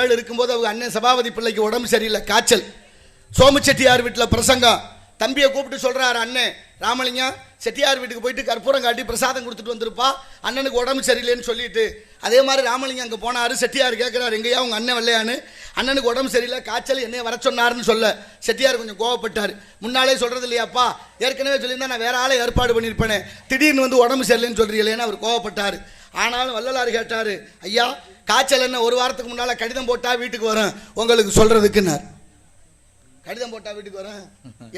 ஏழு இருக்கும்போது அவங்க அண்ணன் சபாபதி பிள்ளைக்கு உடம்பு சரியில்லை காய்ச்சல். சோமு செட்டியார் வீட்டில் பிரசங்கம். தம்பியை கூப்பிட்டு சொல்கிறாரு அண்ணன் ராமலிங்கம் செட்டியார் வீட்டுக்கு போயிட்டு கற்பூரம் காட்டி பிரசாதம் கொடுத்துட்டு வந்திருப்பா. அண்ணனுக்கு உடம்பு சரியில்லைன்னு சொல்லிட்டு. அதே மாதிரி ராமலிங்கம் அங்கே போனாரு செட்டியார் கேட்குறாரு எங்கேயா உங்கள் அண்ணன் வரலையான்னு? அண்ணனுக்கு உடம்பு சரியில்லை காய்ச்சல் என்னைய வர சொன்னாருன்னு சொல்ல. செட்டியார் கொஞ்சம் கோவப்பட்டார். முன்னாலே சொல்கிறது இல்லையாப்பா? ஏற்கனவே சொல்லியிருந்தா நான் வேற ஆளை ஏற்பாடு பண்ணியிருப்பேனே. திடீர்னு வந்து உடம்பு சரியில்லைன்னு சொல்கிறீங்களேன்னு அவர் கோவப்பட்டார். ஆனாலும் வள்ளலார் கேட்டார் ஐயா காய்ச்சல் என்ன? ஒரு வாரத்துக்கு முன்னால கடிதம் போட்டா வீட்டுக்கு வரும் உங்களுக்கு சொல்றதுக்குன்னார். கடிதம் போட்டா வீட்டுக்கு வரும்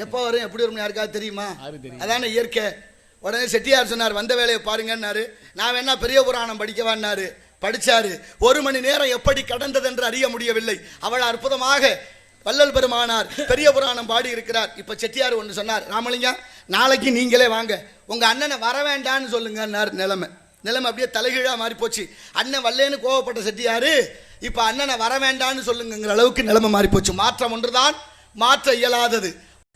எப்போ வரும் எப்படி வரும் யாருக்காவது தெரியுமா? அதானே இயற்கை. உடனே செட்டியார் சொன்னார் வந்த வேலையை பாருங்கன்னாரு. நான் வேணா பெரிய புராணம் படிக்கவான்னாரு. படிச்சாரு. ஒரு மணி நேரம் எப்படி கடந்தது என்று அறிய முடியவில்லை. அவள் அற்புதமாக வள்ளல் பெருமானார் பெரிய புராணம் பாடி இருக்கிறார். இப்ப செட்டியார் ஒன்று சொன்னார் ராமலிங்கம் நாளைக்கு நீங்களே வாங்க. உங்க அண்ணனை வர வேண்டான்னு சொல்லுங்கன்னார் நிலைமை. நிலைமை அப்படியே தலைகீழா மாறி போச்சு. அண்ணன் வல்லேன்னு கோவப்பட்ட செட்டியார் இப்போ அண்ணனை வர வேண்டான்னு சொல்லுங்கிற அளவுக்கு நிலைமை மாறி போச்சு. மாற்றம் ஒன்றுதான் மாற்ற இயலாதது.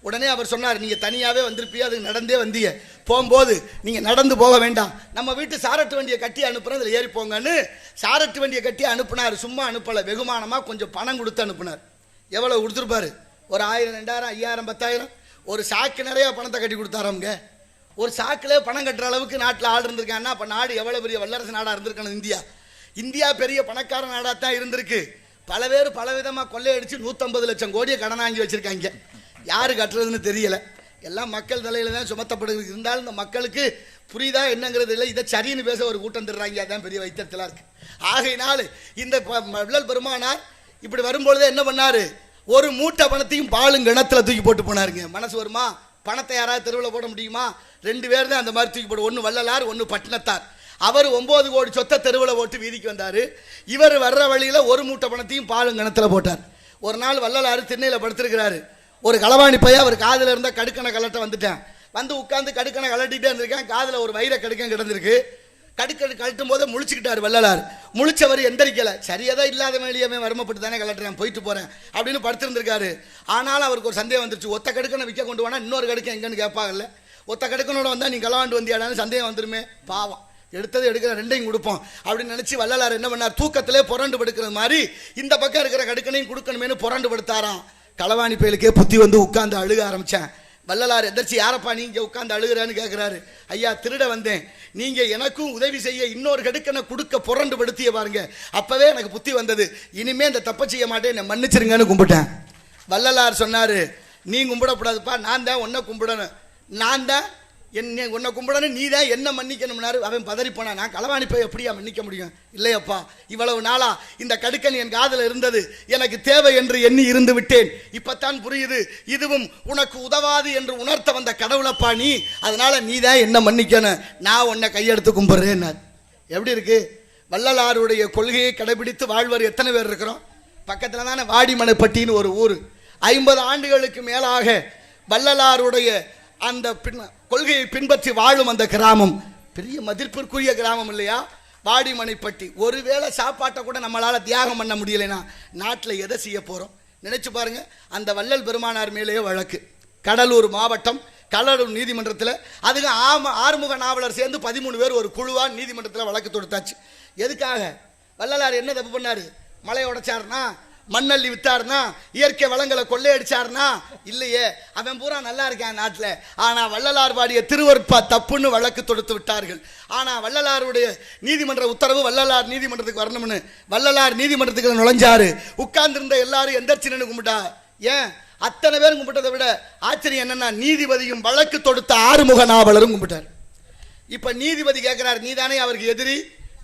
உடனே அவர் சொன்னார் நீங்கள் தனியாகவே வந்திருப்பீங்க அதுக்கு நடந்தே வந்தீங்க. போகும்போது நீங்கள் நடந்து போக வேண்டாம். நம்ம வீட்டு சாரட்டு வண்டியை கட்டி அனுப்புகிறோம் அதில் ஏறி போங்கன்னு சாரட்டு வண்டியை கட்டி அனுப்புனார். சும்மா அனுப்பலை. வெகுமானமாக கொஞ்சம் பணம் கொடுத்து அனுப்புனார். எவ்வளோ கொடுத்துருப்பாரு? ஒரு ஆயிரம் ரெண்டாயிரம் ஐயாயிரம் பத்தாயிரம். ஒரு சாக்கு நிறையா பணத்தை கட்டி கொடுத்தாரவங்க ஒரு சாக்கிலே பணம் கட்டுற அளவுக்கு நாட்டில் ஆள் இருந்திருக்காங்கன்னா அப்போ நாடு எவ்வளோ பெரிய வல்லரசு நாடாக இருந்திருக்கணும் இந்தியா? இந்தியா பெரிய பணக்கார நாடாக தான் இருந்திருக்கு. பல பேர் பல விதமாக கொள்ளையடிச்சு நூற்றம்பது லட்சம் கோடியை கடன் வாங்கி வச்சுருக்காங்க. யார் கட்டுறதுன்னு தெரியலை. எல்லாம் மக்கள் தலையில் தான் சுமத்தப்படுகிறது. இருந்தாலும் இந்த மக்களுக்கு புரியுதா என்னங்கிறது இல்லை. இதை சரின்னு பேச ஒரு கூட்டம் தர்றாங்க. அதான் பெரிய வைத்தியத்தில் இருக்குது ஆகையினால் இந்த ப- வள்ளல் பெருமானார் இப்படி வரும்பொழுதே என்ன பண்ணார்? ஒரு மூட்டை பணத்தையும் பாலும் கிணத்துல தூக்கி போட்டு போனாருங்க. மனசு வருமா? பணத்தை யாராவது தெருவில் போட முடியுமா? ரெண்டு பேர் தான் அந்த மாதிரி தூக்கி போடு. ஒன்று வள்ளலார் ஒன்று பட்டினத்தார். அவர் ஒம்பது கோடி சொத்தை தெருவில் போட்டு வீதிக்கு வந்தார். இவர் வர்ற வழியில் ஒரு மூட்டை பணத்தையும் பாலும் கிணத்துல போட்டார். ஒரு நாள் வள்ளலார் திண்ணையில் படுத்திருக்கிறாரு. ஒரு களவாணி பையன் அவர் காதில் இருந்தால் கடுக்கனை கலட்ட வந்துட்டேன். வந்து உட்காந்து கடுக்கனை கலட்டிகிட்டே இருந்திருக்கேன். காதில் ஒரு வயிறை கடுக்கன் கிடந்திருக்கு. கடுக்கடு கழட்டும் போது முழிச்சுக்கிட்டார் வள்ளலார். முழிச்சவர் எந்தரிக்கலை. சரியாக தான் இல்லாத வேலையுமே வருமப்பட்டு தானே கலட்டுறேன் போயிட்டு போகிறேன் அப்படின்னு படுத்திருந்திருக்காரு. ஆனாலும் அவருக்கு ஒரு சந்தேகம் வந்துருச்சு. ஒத்த கடுக்கனை விற்க கொண்டு போனால் இன்னொரு கடுக்கன் எங்கன்னு கேட்பாங்கல்ல. ஒத்த கடுக்கனோட வந்தால் நீ கலவாண்டு வந்தியாடான்னு சந்தேகம் வந்துருமே. பாவம். எடுத்தது எடுக்கிற ரெண்டையும் கொடுப்போம் அப்படின்னு நினச்சி வள்ளலார் என்ன பண்ணார்? தூக்கத்திலே புரண்டு படுக்கிற மாதிரி இந்த பக்கம் இருக்கிற கடுக்கனையும் கொடுக்கணுமேனு புரண்டு படுத்தாராம். களவாணி பயலுக்கே புத்தி வந்து உட்காந்து அழுக ஆரம்பிச்சேன். வள்ளலார் எதிர்ச்சி யாரப்பா நீங்கள் உட்காந்து அழுகிறான்னு கேட்குறாரு ஐயா திருட வந்தேன். நீங்கள் எனக்கும் உதவி செய்ய இன்னொரு கடுக்கனை கொடுக்க புரண்டு படுத்திய பாருங்க. அப்போவே எனக்கு புத்தி வந்தது. இனிமே இந்த தப்பை செய்ய மாட்டேன். என்னை மன்னிச்சிருங்கன்னு கும்பிட்டேன். வள்ளலார் சொன்னார் நீ கும்பிடக்கூடாதுப்பா. நான் தான் உன்னை கும்பிடணும். நான் தான் என்ன உன்னை கும்பிடணும் நீ தான் என்ன மன்னிக்கணும்னாரு. அவன் பதறிப்போனா நான் களவாணி போய் எப்படியா மன்னிக்க முடியும்? இல்லையப்பா இவ்வளவு நாளா இந்த கடுக்கன் என் காதில் இருந்தது. எனக்கு தேவை என்று எண்ணி இருந்து விட்டேன். இப்பத்தான் புரியுது இதுவும் உனக்கு உதவாது என்று உணர்த்த வந்த கடவுளப்பா நீ. அதனால நீ தான் என்ன மன்னிக்கணும். நான் உன்னை கையெடுத்து கும்பிட்றேன் எப்படி இருக்கு? வள்ளலாருடைய கொள்கையை கடைபிடித்து வாழ்வர் எத்தனை பேர் இருக்கிறோம்? பக்கத்தில் தானே வாடிமலைப்பட்டின்னு ஒரு ஊர். ஐம்பது ஆண்டுகளுக்கு மேலாக வள்ளலாருடைய அந்த பின் கொள்கையை பின்பற்றி வாழும் அந்த கிராமம். பெரிய மதிப்பிற்குரிய கிராமம் இல்லையா? வாடிமனைப்பட்டி ஒருவேளை சாப்பாட்டை கூட நம்மளால் தியாகம் பண்ண முடியலைன்னா நாட்டில் எதை செய்ய போகிறோம் நினச்சி பாருங்க அந்த வள்ளல் பெருமானார் மேலேயே வழக்கு. கடலூர் மாவட்டம் கடலூர் நீதிமன்றத்தில் அதுக்கு ஆம ஆறுமுக நாவலர் சேர்ந்து பதிமூணு பேர் ஒரு குழுவாக நீதிமன்றத்தில் வழக்கு தொடுத்தாச்சு. எதுக்காக? வள்ளலார் என்ன தப்பு பண்ணார்? மலையை உடைச்சாருன்னா மண்ணள்ளி வித்தாருனா இயற்கை வளங்களை கொள்ளையடிச்சாருனா இல்லையே அவன் பூரா நல்லா இருக்கான் நாட்டில். ஆனால் வள்ளலார் பாடிய திருவற்பா தப்புன்னு வழக்கு தொடுத்து விட்டார்கள். ஆனால் வள்ளலாருடைய நீதிமன்ற உத்தரவு வள்ளலார் நீதிமன்றத்துக்கு வரணும்னு வள்ளலார் நீதிமன்றத்துக்கு நுழைஞ்சாரு. உட்கார்ந்திருந்த எல்லாரும் எந்திரிச்சு கும்பிட்டா ஏன்? அத்தனை பேரும் கும்பிட்டதை விட ஆச்சரியம் என்னன்னா நீதிபதியும் வழக்கு தொடுத்த ஆறுமுக நாவலரும் கும்பிட்டார். இப்போ நீதிபதி கேட்குறாரு நீதானே அவருக்கு எதிரி?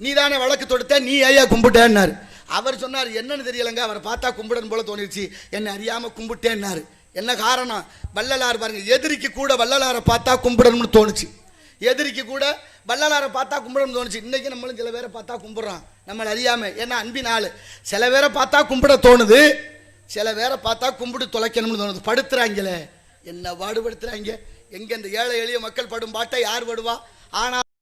நீதானே வழக்கு தொடுத்த? நீ ஐயா கும்பிட்டேன்னாரு. அவர் சொன்னார் என்னன்னு தெரியலங்க அவரை பார்த்தா கும்பிடணும் போல தோணிருச்சு. என்னை அறியாம கும்பிட்டேன்னாரு. என்ன காரணம்? வள்ளலார் பாருங்க எதிரிக்கு கூட வள்ளலாரை பார்த்தா கும்பிடணும்னு தோணுச்சு. எதிரிக்கு கூட வள்ளலாரை பார்த்தா கும்பிடணும்னு தோணுச்சு. இன்னைக்கு நம்மளும் சில பேரை பார்த்தா கும்பிட்றோம். நம்மளை அறியாமல் ஏன்னா அன்பின் ஆள். சில பேரை பார்த்தா கும்பிட தோணுது. சில பேரை பார்த்தா கும்பிட்டு தொலைக்கணும்னு தோணுது. படுத்துறாங்களே. என்ன பாடுபடுத்துறாங்க எங்கே இந்த ஏழை எளிய மக்கள் படும் பாட்டை யார் படுவா? ஆனா